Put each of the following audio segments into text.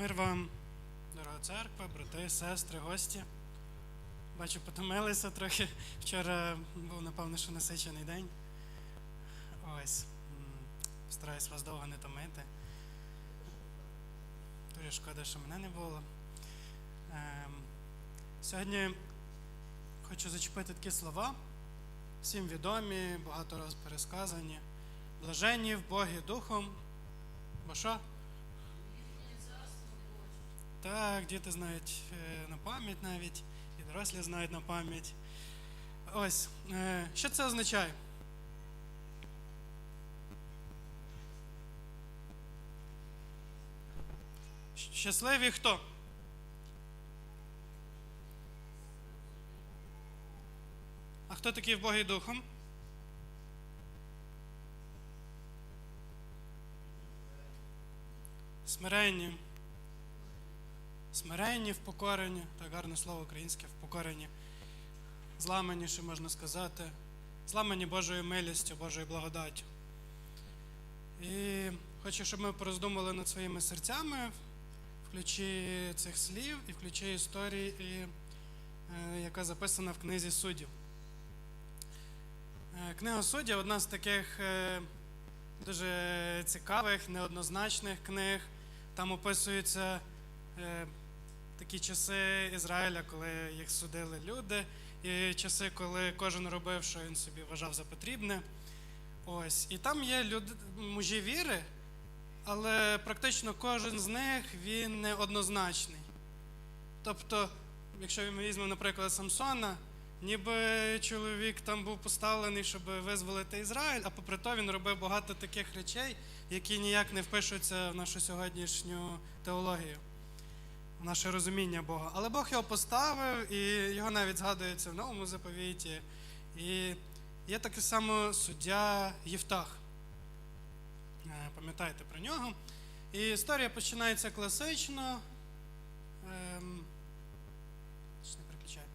Мир вам, дорога церква, брати, сестри, гості. Бачу, потомилися трохи. Вчора був, напевно, що насичений день. Ось. Стараюсь вас довго не томити. Дуже шкода, що мене не було. Ем, Сьогодні хочу зачепити такі слова, всім відомі, багато раз пересказані. Блаженні в Богі Духом. Бо що? Так, діти знають на пам'ять навіть, і дорослі знають на пам'ять. Ось, е, що це означає? Щасливі хто? А хто такий в Богі Духом? Смиренні. Смиренні, впокорені, так гарне слово українське, впокорені. Зламані, що можна сказати, зламані Божою милістю, Божою благодаттю. І хочу, щоб ми пороздумали над своїми серцями в ключі цих слів і в ключі історії, е, яка записана в книзі суддів. Е, Книга суддів одна з таких е, дуже цікавих, неоднозначних книг. Там описуються такі часи Ізраїля, коли їх судили люди, і часи, коли кожен робив, що він собі вважав за потрібне. Ось. І там є люди, мужі віри, але практично кожен з них він неоднозначний. Тобто, якщо ми візьмемо, наприклад, Самсона, ніби чоловік там був поставлений, щоб визволити Ізраїль, а попри то він робив багато таких речей, які ніяк не впишуться в нашу сьогоднішню теологію, наше розуміння Бога. Але Бог його поставив, і його навіть згадується в новому заповіті. І є таке само суддя Євтах. Е, Пам'ятаєте про нього. І історія починається класично. Ем... не переключаю.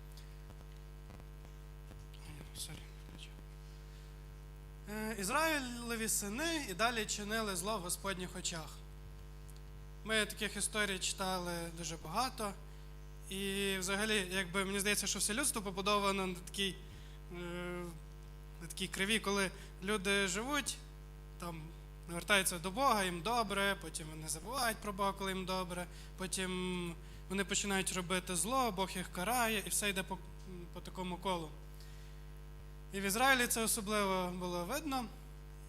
Сорі. Е, Ізраїлеві сини і далі чинили зло в Господніх очах. Ми таких історій читали дуже багато. І взагалі, якби мені здається, що все людство побудовано на такій, е, на такій криві, коли люди живуть, там навертаються до Бога, їм добре, потім вони забувають про Бога, коли їм добре, потім вони починають робити зло, Бог їх карає, і все йде по, по такому колу. І в Ізраїлі це особливо було видно.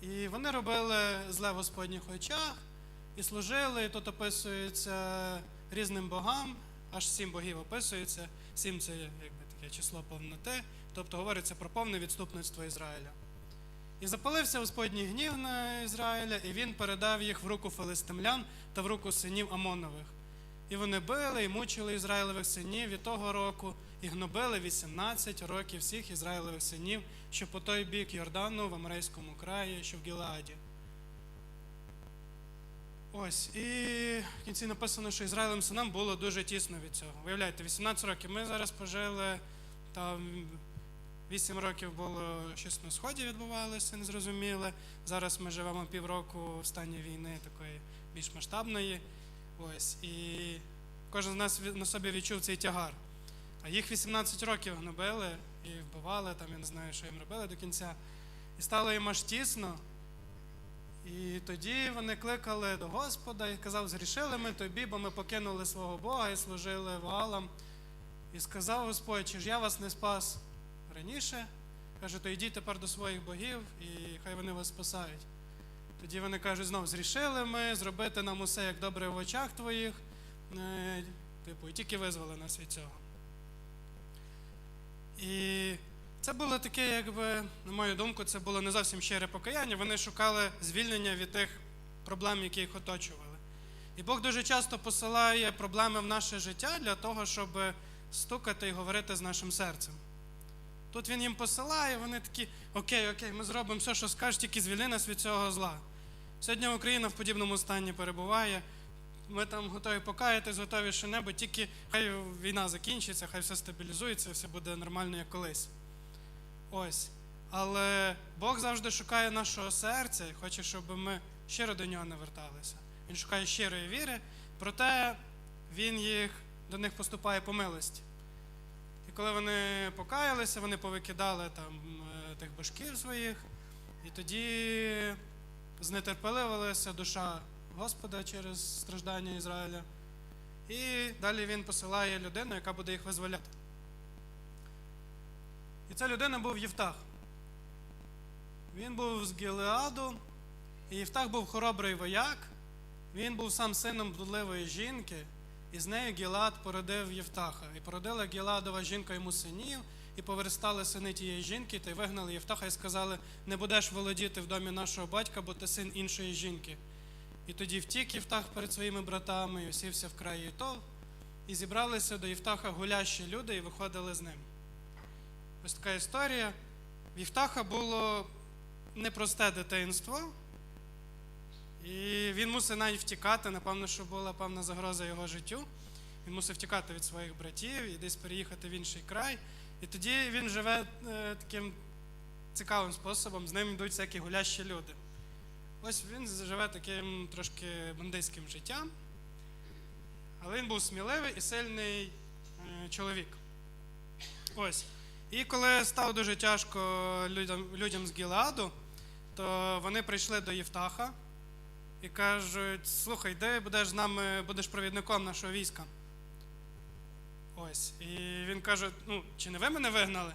І вони робили зле в Господніх очах і служили, і тут описується різним богам, аж сім богів описується. Сім це якби таке число повноти, тобто говориться про повне відступництво Ізраїля. І запалився Господній гнів на Ізраїля, і він передав їх в руку филистимлян та в руку синів Амонових. І вони били і мучили Ізраїлевих синів від того року, і гнобили 18 років всіх Ізраїлевих синів, що по той бік Йордану в Амрейському краї, що в Гілеаді. Ось, і в кінці написано, що Ізраїлем синам було дуже тісно від цього. Виявляєте, 18 років ми зараз пожили, там 8 років було щось на сході відбувалося, незрозуміле. Зараз ми живемо півроку в стані війни такої більш масштабної. Ось, і кожен з нас на собі відчув цей тягар. А їх 18 років гнобили і вбивали, там я не знаю, що їм робили до кінця. І стало їм аж тісно. І тоді вони кликали до Господа і казав, зрішили ми тобі, бо ми покинули свого Бога і служили Ваалам. І сказав Господь, чи ж я вас не спас раніше? Каже, то йдіть тепер до своїх богів, і хай вони вас спасають. Тоді вони кажуть, знов зрішили ми зробити нам усе як добре в очах твоїх. Е, Типу, і тільки визвали нас від цього. І це було таке, якби, на мою думку, це було не зовсім щире покаяння. Вони шукали звільнення від тих проблем, які їх оточували. І Бог дуже часто посилає проблеми в наше життя для того, щоб стукати і говорити з нашим серцем. Тут він їм посилає, вони такі, окей, окей, ми зробимо все, що скажеш, тільки звільни нас від цього зла. Сьогодні Україна в подібному стані перебуває. Ми там готові покаятись, готові що-небудь, тільки хай війна закінчиться, хай все стабілізується, все буде нормально, як колись. Ось. Але Бог завжди шукає нашого серця і хоче, щоб ми щиро до нього наверталися. Він шукає щирої віри, Проте він їх до них поступає по милості. І коли вони покаялися, вони повикидали там е, тих башків своїх, і тоді знетерпеливилася душа Господа через страждання Ізраїля. І далі він посилає людину, яка буде їх визволяти. І ця людина був Євтах. Він був з Гілеаду, і Євтах був хоробрий вояк. Він був сам сином блудливої жінки, і з нею Гілад породив Євтаха. І породила Гіладова жінка йому синів, і повиростали сини тієї жінки, та й вигнали Євтаха і сказали: не будеш володіти в домі нашого батька, бо ти син іншої жінки. І тоді втік Євтах перед своїми братами, і осівся в краї Ітов, і зібралися до Євтаха гулящі люди і виходили з ним. Ось така історія. В Євтаха було непросте дитинство, і він мусив навіть втікати. Напевно, що була певна загроза його життю. Він мусив втікати від своїх братів і десь переїхати в інший край. І тоді він живе е, таким цікавим способом, з ним йдуть всякі гулящі люди. Ось він живе таким трошки бандитським життям, але він був сміливий і сильний е, чоловік. Ось. І коли стало дуже тяжко людям, людям з Гіладу, то вони прийшли до Євтаха і кажуть: слухай, де будеш з нами, будеш провідником нашого війська. Ось. І він каже: ну, чи не ви мене вигнали?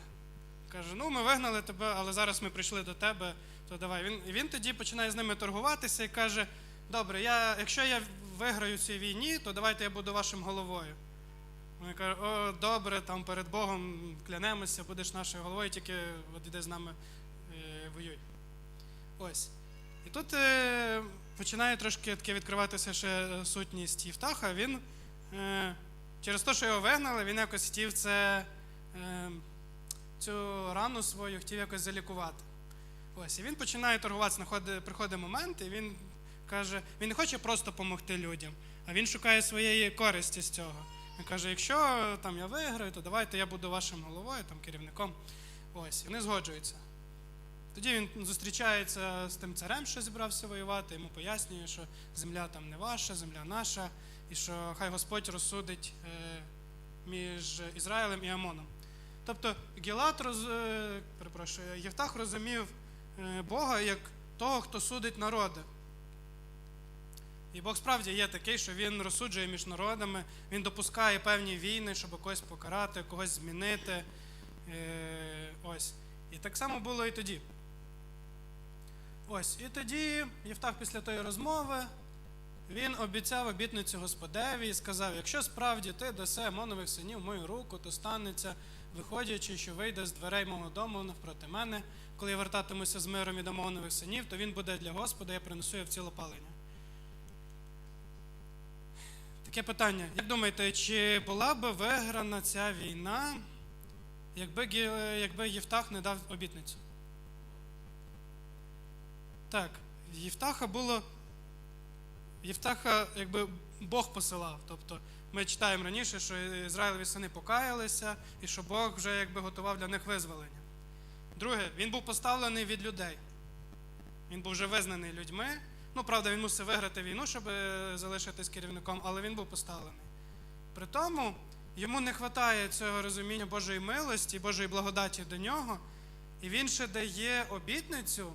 Каже, ну ми вигнали тебе, але зараз ми прийшли до тебе, то давай. Він, він тоді починає з ними торгуватися і каже: Добре, я, якщо я виграю цій війні, то давайте я буду вашим головою. Вони кажуть, о, добре, там перед Богом клянемося, будеш нашою головою, тільки от іди з нами е, воюй. Ось. І тут е, починає трошки таке відкриватися ще сутність Євтаха. Він е, через те, що його вигнали, він якось хотів це, е, цю рану свою хотів якось залікувати. Ось, і він починає торгуватися, приходить момент, і він каже, він не хоче просто допомогти людям, а він шукає своєї користі з цього. Він каже, якщо там я виграю, то давайте я буду вашим головою, там, керівником. Ось, вони згоджуються. Тоді він зустрічається з тим царем, що зібрався воювати, йому пояснює, що земля там не ваша, земля наша, і що хай Господь розсудить е, між Ізраїлем і Амоном. Тобто Гілат роз, е, перепрошую, Євтах розумів е, Бога як того, хто судить народи. І Бог справді є такий, що він розсуджує між народами, він допускає певні війни, щоб когось покарати, когось змінити. Е, ось. І так само було і тоді. Ось. І тоді Євтах після тої розмови він обіцяв обітницю Господеві і сказав: якщо справді ти даси Амонових синів в мою руку, то станеться, виходячи, що вийде з дверей мого дому навпроти мене, коли я вертатимуся з миром від Амонових синів, то він буде для Господа, я принесу його в цілопалення. Таке питання. Як думаєте, чи була би виграна ця війна, якби, якби Євтах не дав обітницю? Так, Євтаха було. Євтаха, якби Бог посилав. Тобто ми читаємо раніше, що Ізраїлеві сини покаялися, і що Бог вже якби готував для них визволення. Друге, він був поставлений від людей. Він був вже визнаний людьми. Ну, правда, він мусив виграти війну, щоб е, залишитись керівником, але він був поставлений. При тому йому не вистачає цього розуміння Божої милості, Божої благодаті до нього, і він ще дає обітницю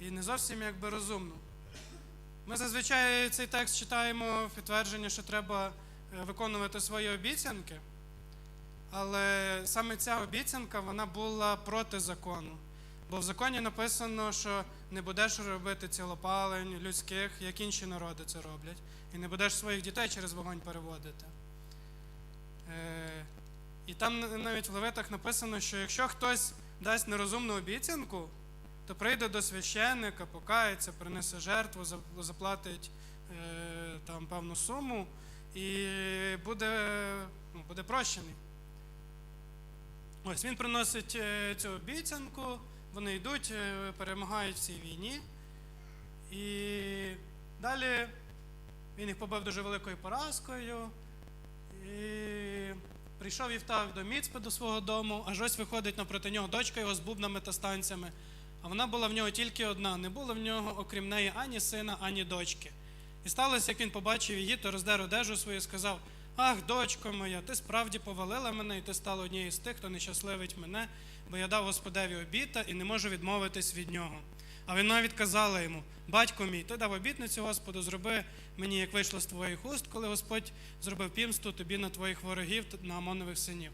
і не зовсім якби розумну. Ми зазвичай цей текст читаємо в підтвердження, що треба е, виконувати свої обіцянки, але саме ця обіцянка вона була проти закону. Бо в законі написано, що не будеш робити цілопалень людських, як інші народи це роблять, і не будеш своїх дітей через вогонь переводити. Е, і там навіть в Левитах написано, що якщо хтось дасть нерозумну обіцянку, то прийде до священника, покається, принесе жертву, заплатить е, там певну суму і буде, ну, буде прощений. Ось він приносить е, цю обіцянку, вони йдуть, е, перемагають в цій війні. І далі він їх побив дуже великою поразкою. І прийшов Євтах до Міцпи до свого дому, аж ось виходить напроти нього дочка його з бубнами та станцями. А вона була в нього тільки одна, не було в нього, окрім неї, ані сина, ані дочки. І сталося, як він побачив її, то роздер одежу свою і сказав: Ах, дочко моя, ти справді повалила мене, і ти стала однією з тих, хто нещасливить мене, бо я дав Господеві обіта і не можу відмовитись від нього. А вона відказала йому: Батько мій, ти дав обітницю Господу, зроби мені, як вийшло з твоїх уст, коли Господь зробив пімсту тобі на твоїх ворогів, на Амонових синів.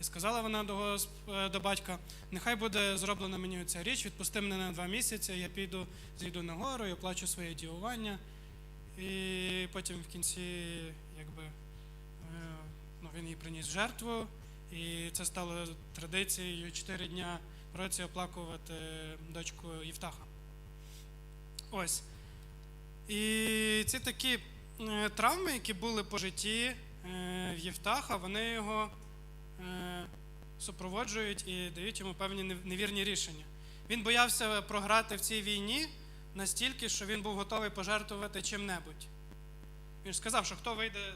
І сказала вона до, госп... е, до батька: Нехай буде зроблена мені ця річ, відпусти мене на два місяці, я піду, зійду на гору і оплачу своє дівування. І потім в кінці, якби, ну, він їй приніс жертву, і це стало традицією чотири дня в році оплакувати дочку Євтаха. Ось. І ці такі е, травми, які були по житті е, в Євтаха, вони його е, супроводжують і дають йому певні невірні рішення. Він боявся програти в цій війні настільки, що він був готовий пожертвувати чим-небудь. Він ж сказав, що хто вийде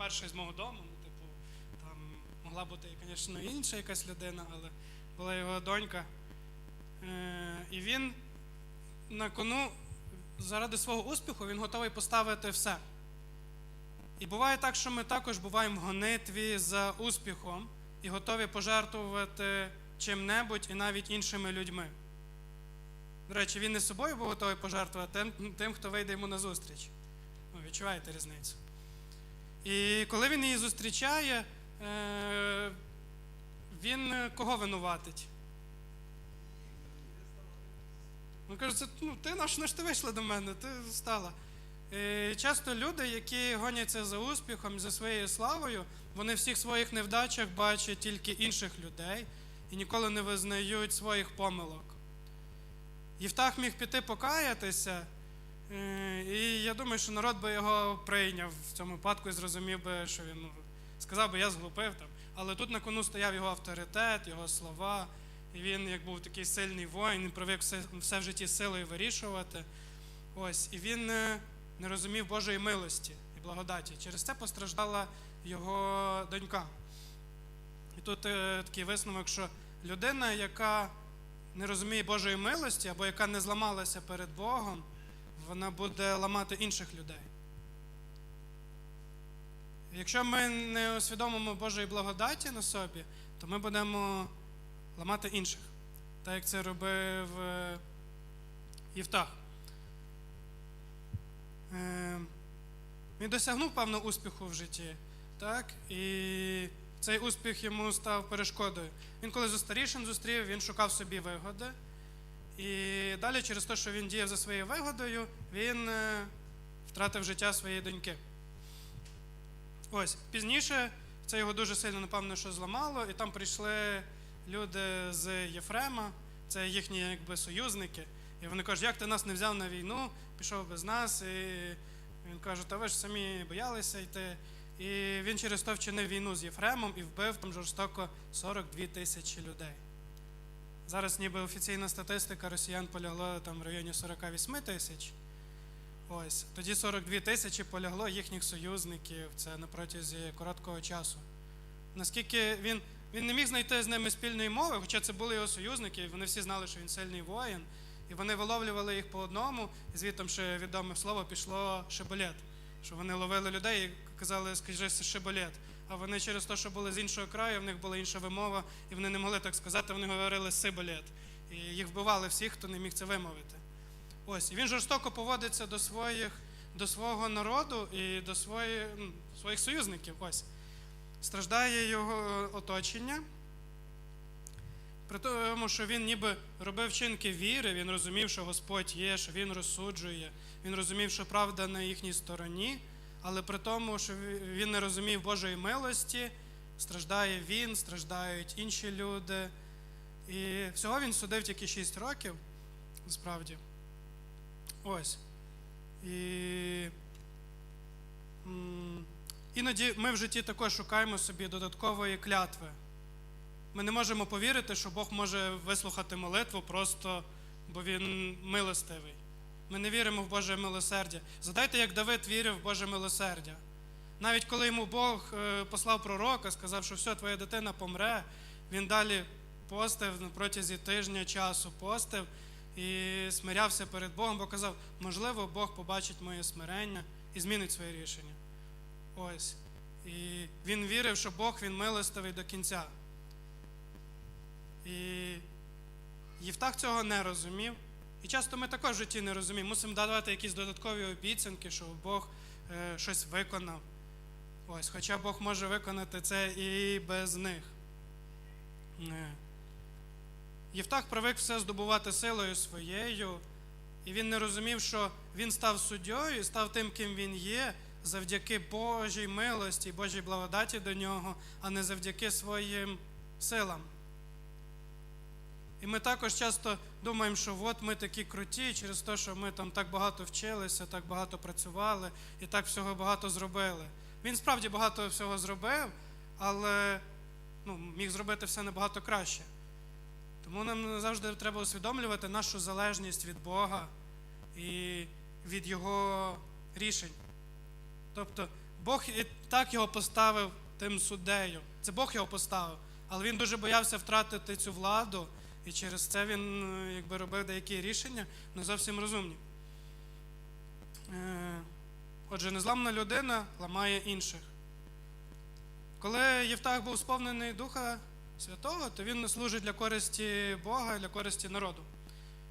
не перший з мого дому, ну, типу, там могла бути, звісно, інша якась людина, але була його донька. Е, і він на кону заради свого успіху він готовий поставити все. І буває так, що ми також буваємо в гонитві за успіхом і готові пожертвувати чим-небудь і навіть іншими людьми. До речі, він не собою був готовий пожертвувати а тим, хто вийде йому назустріч. Ну, відчуваєте різницю. І коли він її зустрічає, е, він е, кого винуватить? Він каже, ну, ти наш не ж ти вийшла до мене, ти стала. І часто люди, які гоняться за успіхом, за своєю славою, вони всіх своїх невдачах бачать тільки інших людей і ніколи не визнають своїх помилок. Євтах міг піти покаятися, е, і я думаю, що народ би його прийняв в цьому випадку і зрозумів би, що він ну, сказав би, я зглупив там. Але тут на кону стояв його авторитет, його слова. І він, як був такий сильний воїн, він привик все, все в житті силою вирішувати. Ось, і він е, не розумів Божої милості і благодаті. Через це постраждала його донька. І тут е, такий висновок, що людина, яка не розуміє Божої милості або яка не зламалася перед Богом, вона буде ламати інших людей. Якщо ми не усвідомимо Божої благодаті на собі, то ми будемо ламати інших, так як це робив е, Євтах. Е, Він досягнув певного успіху в житті, так? і цей успіх йому став перешкодою. Він коли зустарішим зустрів, він шукав собі вигоди. І далі, через те, що він діяв за своєю вигодою, він е, втратив життя своєї доньки. Ось, пізніше це його дуже сильно, напевно, що зламало, і там прийшли люди з Єфрема, це їхні якби союзники. І вони кажуть, як ти нас не взяв на війну, пішов без нас. І він каже, та ви ж самі боялися йти. І він через то вчинив війну з Єфремом і вбив там жорстоко 42 тисячі людей. Зараз ніби офіційна статистика росіян полягло там в районі 48 тисяч. Ось тоді 42 тисячі полягло їхніх союзників. Це на протязі короткого часу. Наскільки він він не міг знайти з ними спільної мови, хоча це були його союзники, вони всі знали, що він сильний воїн, і вони виловлювали їх по одному, і звідти ще відоме слово пішло шиболет. Що вони ловили людей і казали, скажи шиболет. А вони через те, що були з іншого краю, в них була інша вимова, і вони не могли так сказати, вони говорили сиболет. І їх вбивали всіх, хто не міг це вимовити. Ось, і він жорстоко поводиться до своїх, до свого народу і до своїх, ну, своїх союзників. Ось. Страждає його оточення. При тому, що він ніби робив вчинки віри, він розумів, що Господь є, що Він розсуджує, він розумів, що правда на їхній стороні, але при тому, що він не розумів Божої милості, страждає він, страждають інші люди. І всього він судив тільки 6 років, насправді. Ось. І іноді ми в житті також шукаємо собі додаткової клятви. Ми не можемо повірити, що Бог може вислухати молитву просто, бо Він милостивий. Ми не віримо в Боже милосердя. Задайте, як Давид вірив в Боже милосердя. Навіть коли йому Бог е, послав пророка, сказав, що все, твоя дитина помре, він далі постив протязі тижня часу, постив. і смирявся перед Богом, бо казав, можливо, Бог побачить моє смирення і змінить своє рішення. Ось. І він вірив, що Бог він милостивий до кінця. І Євтах цього не розумів. І часто ми також в житті не розуміємо. Мусимо давати якісь додаткові обіцянки, що Бог е, щось виконав. Ось, хоча Бог може виконати це і без них. Е. Євтах привик все здобувати силою своєю, і він не розумів, що він став суддєю став тим, ким він є, завдяки Божій милості, Божій благодаті до нього, а не завдяки своїм силам. І ми також часто думаємо, що от ми такі круті через те, що ми там так багато вчилися, так багато працювали і так всього багато зробили. Він справді багато всього зробив, але ну, міг зробити все набагато краще. Тому нам завжди треба усвідомлювати нашу залежність від Бога і від Його рішень. Тобто Бог і так його поставив тим суддею. Це Бог його поставив, але він дуже боявся втратити цю владу, і через це він е, якби робив деякі рішення не зовсім розумні. Е, Отже, незламна людина ламає інших. Коли Євтах був сповнений Духа Святого, то він служить для користі Бога для користі народу.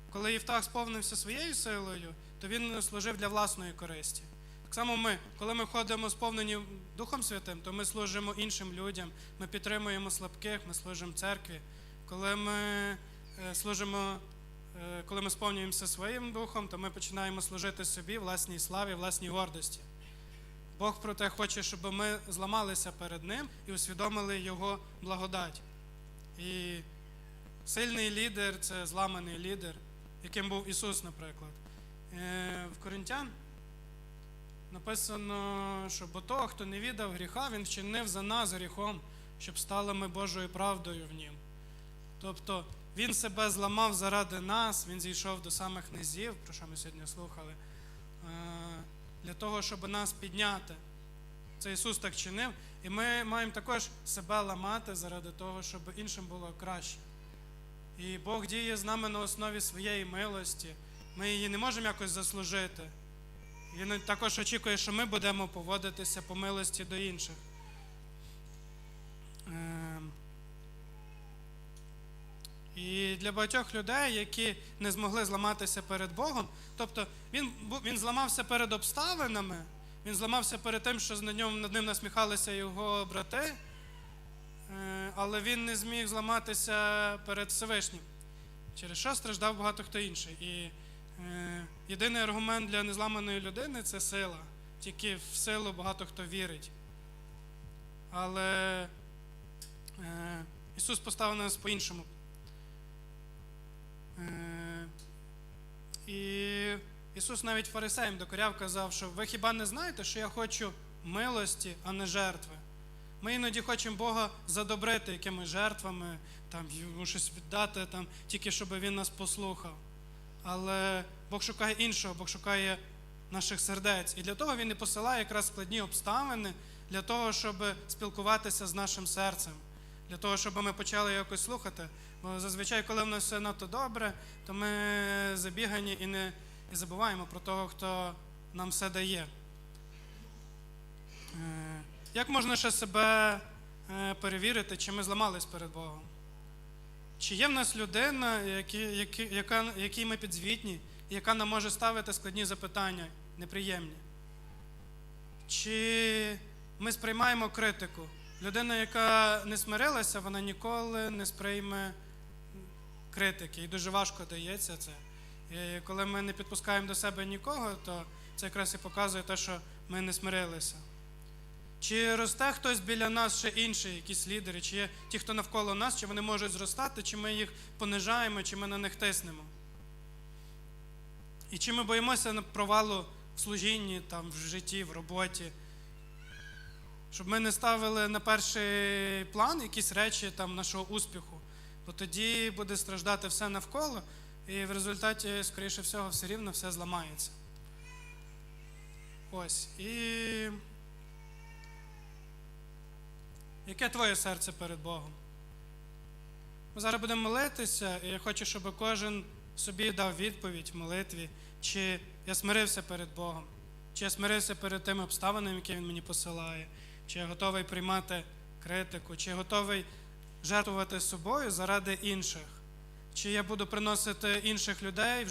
Коли Євтах сповнився своєю силою, то він служив для власної користі. Так само ми, коли ми ходимо сповнені Духом Святим, то ми служимо іншим людям, ми підтримуємо слабких, ми служимо церкві. Коли ми служимо, е, коли ми сповнюємося своїм духом, то ми починаємо служити собі, власній славі, власній гордості. Бог проте хоче, щоб ми зламалися перед Ним і усвідомили Його благодать. І сильний лідер це зламаний лідер, яким був Ісус, наприклад. Е, В Коринтян написано, що бо того, хто не віддав гріха, він вчинив за нас гріхом, щоб стали ми Божою правдою в нім. Тобто він себе зламав заради нас, він зійшов до самих низів, про що ми сьогодні слухали, е, для того, щоб нас підняти. Це Ісус так чинив, і ми маємо також себе ламати заради того, щоб іншим було краще. І Бог діє з нами на основі своєї милості. Ми її не можемо якось заслужити. Він також очікує, що ми будемо поводитися по милості до інших. І для багатьох людей, які не змогли зламатися перед Богом, тобто він, він зламався перед обставинами, він зламався перед тим, що над ним, над ним насміхалися його брати, е, але він не зміг зламатися перед Всевишнім, через що страждав багато хто інший. І е, єдиний аргумент для незламаної людини це сила. Тільки в силу багато хто вірить. Але е, Ісус поставив нас по-іншому. І Ісус навіть фарисеям докоряв казав, що ви хіба не знаєте, що я хочу милості, а не жертви. Ми іноді хочемо Бога задобрити якимись жертвами, там, йому щось віддати, там, тільки щоб Він нас послухав. Але Бог шукає іншого, Бог шукає наших сердець. І для того Він і посилає якраз складні обставини, для того, щоб спілкуватися з нашим серцем, для того, щоб ми почали якось слухати. Бо зазвичай, коли в нас все надто добре, то ми забігані і не і забуваємо про того, хто нам все дає. Е, Як можна ще себе е, перевірити, чи ми зламались перед Богом? Чи є в нас людина, які, які, яка, якій ми підзвітні, яка нам може ставити складні запитання, неприємні? Чи ми сприймаємо критику? Людина, яка не смирилася, вона ніколи не сприйме критики. І дуже важко дається це. І коли ми не підпускаємо до себе нікого, то це якраз і показує те, що ми не смирилися. Чи росте хтось біля нас ще інший, якісь лідери, чи є ті, хто навколо нас, чи вони можуть зростати, чи ми їх понижаємо, чи ми на них тиснемо? І чи ми боїмося провалу в служінні, там, в житті, в роботі? Щоб ми не ставили на перший план якісь речі там, нашого успіху, бо тоді буде страждати все навколо, і в результаті, скоріше всього, все рівно все зламається. Ось. І яке твоє серце перед Богом? Ми зараз будемо молитися, і я хочу, щоб кожен собі дав відповідь молитві, чи я смирився перед Богом, чи я смирився перед тими обставинами, які Він мені посилає, чи готовий приймати критику, чи готовий жертвувати собою заради інших, чи я буду приносити інших людей в